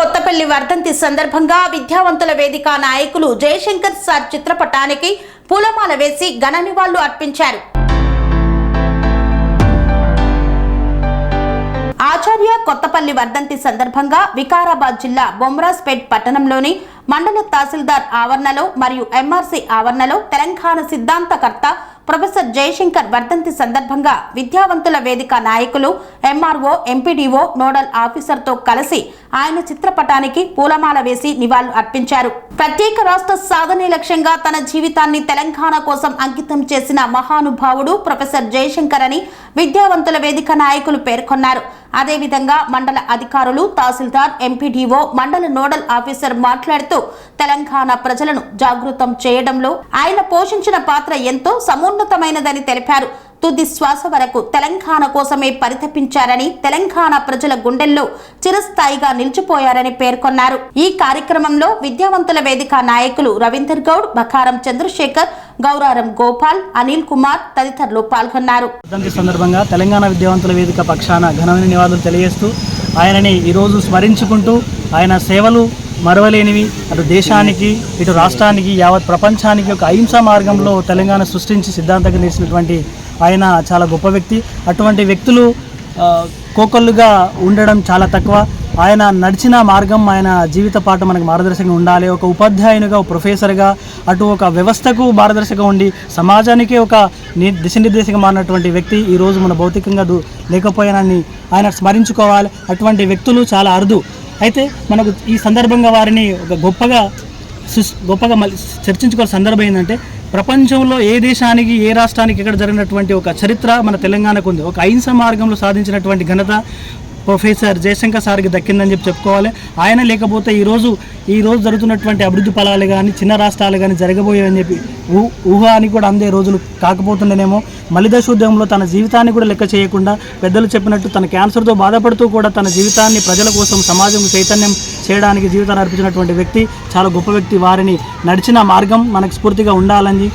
కొత్తపల్లి వర్ధంతి సందర్భంగా విద్యావంతుల వేదిక నాయకులు జయశంకర్ సార్ చిత్రపటానికి పూలమాల వేసి ఘన నివాళులు అర్పించారు. ఆచార్య కొత్తపల్లి వర్ధంతి సందర్భంగా వికారాబాద్ జిల్లా బొమ్రాస్పేట్ పట్టణంలోని మండల తహసీల్దార్ ఆవరణలో మరియు ఎంఆర్సీ ఆవరణలో తెలంగాణ సిద్ధాంతకర్త ప్రొఫెసర్ జయశంకర్ వర్ధంతి సందర్భంగా విద్యావంతుల వేదిక నాయకులు ఎంఆర్ఓ ఎంపీడీఓ నోడల్ ఆఫీసర్తో కలిసి ఆయన చిత్రపటానికి పూలమాల వేసి నివాళులు అర్పించారు. ప్రత్యేక రాష్ట్ర సాధనే లక్ష్యంగా తన జీవితాన్ని తెలంగాణ కోసం అంకితం చేసిన మహానుభావుడు ప్రొఫెసర్ జయశంకర్ అని విద్యావంతుల వేదిక నాయకులు పేర్కొన్నారు. అదేవిధంగా మండల అధికారులు తహసీల్దార్ ఎంపీడీఓ మండల నోడల్ ఆఫీసర్ మాట్లాడుతూ తెలంగాణ ప్రజలను జాగృతం చేయడంలో ఆయన పోషించిన పాత్ర ఎంతో సమున్నతమైనదని తెలిపారు. తుది శ్వాస వరకు తెలంగాణ కోసమే పరితపించారని తెలంగాణ ప్రజల గుండెల్లో చిరస్థాయిగా నిలిచిపోయారని పేర్కొన్నారు. ఈ కార్యక్రమంలో విద్యావంతుల వేదిక నాయకులు రవీందర్ గౌడ్ బకారం చంద్రశేఖర్ గౌరారం గోపాల్ అనిల్ కుమార్ తదితరులు పాల్గొన్నారు. సందర్భంగా తెలంగాణ విద్యావంతుల వేదిక పక్షాన ఘనమైన నివాళులు తెలియజేస్తూ ఆయనని ఈరోజు స్మరించుకుంటూ ఆయన సేవలు మరవలేనివి. అటు దేశానికి ఇటు రాష్ట్రానికి యావత్ ప్రపంచానికి ఒక అహింసా మార్గంలో తెలంగాణ సృష్టించి సిద్ధాంతంగా చేసినటువంటి ఆయన చాలా గొప్ప వ్యక్తి. అటువంటి వ్యక్తులు కోకొల్లుగా ఉండడం చాలా తక్కువ. ఆయన నడిచిన మార్గం ఆయన జీవిత పాఠం మనకు మార్గదర్శకంగా ఉండాలి. ఒక ఉపాధ్యాయునిగా ఒక ప్రొఫెసర్గా అటు ఒక వ్యవస్థకు మార్గదర్శకంగా ఉండి సమాజానికి ఒక ని- దిశనిర్దేశంగా మారినటువంటి వ్యక్తి ఈరోజు మన భౌతికంగా దు ఆయన స్మరించుకోవాలి. అటువంటి వ్యక్తులు చాలా అరుదు. అయితే మనకు ఈ సందర్భంగా వారిని ఒక గొప్పగా సుస్- గొప్పగా మళ్ళీ చర్చించుకోవాల్సిన సందర్భం ఏంటంటే ప్రపంచంలో ఏ దేశానికి ఏ రాష్ట్రానికి ఎక్కడ జరిగినటువంటి ఒక చరిత్ర మన తెలంగాణకు ఉంది. ఒక అహింస మార్గంలో సాధించినటువంటి ఘనత ప్రొఫెసర్ జయశంకర్ సార్కి దక్కిందని చెప్పి చెప్పుకోవాలి. ఆయన లేకపోతే ఈరోజు ఈ రోజు జరుగుతున్నటువంటి అభివృద్ధి ఫలాలు కానీ చిన్న రాష్ట్రాలు కానీ జరగబోయాయని చెప్పి ఊహ అని కూడా అందే రోజులు కాకపోతుండేనేమో. మలిదశ ఉద్యమంలో తన జీవితాన్ని కూడా లెక్క చేయకుండా పెద్దలు చెప్పినట్టు తన క్యాన్సర్తో బాధపడుతూ కూడా తన జీవితాన్ని ప్రజల కోసం సమాజం చైతన్యం చేయడానికి జీవితాన్ని అర్పించినటువంటి వ్యక్తి చాలా గొప్ప వ్యక్తి. వారిని నడిచిన మార్గం మనకు స్ఫూర్తిగా ఉండాలని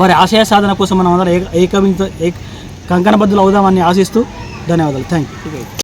వారి ఆశయ సాధన కోసం మనం అందరం ఏకవింత ఏకమిత ఏక కంకణబద్దులు అవుదామని ఆశిస్తూ ధన్యవాదాలు. Thank you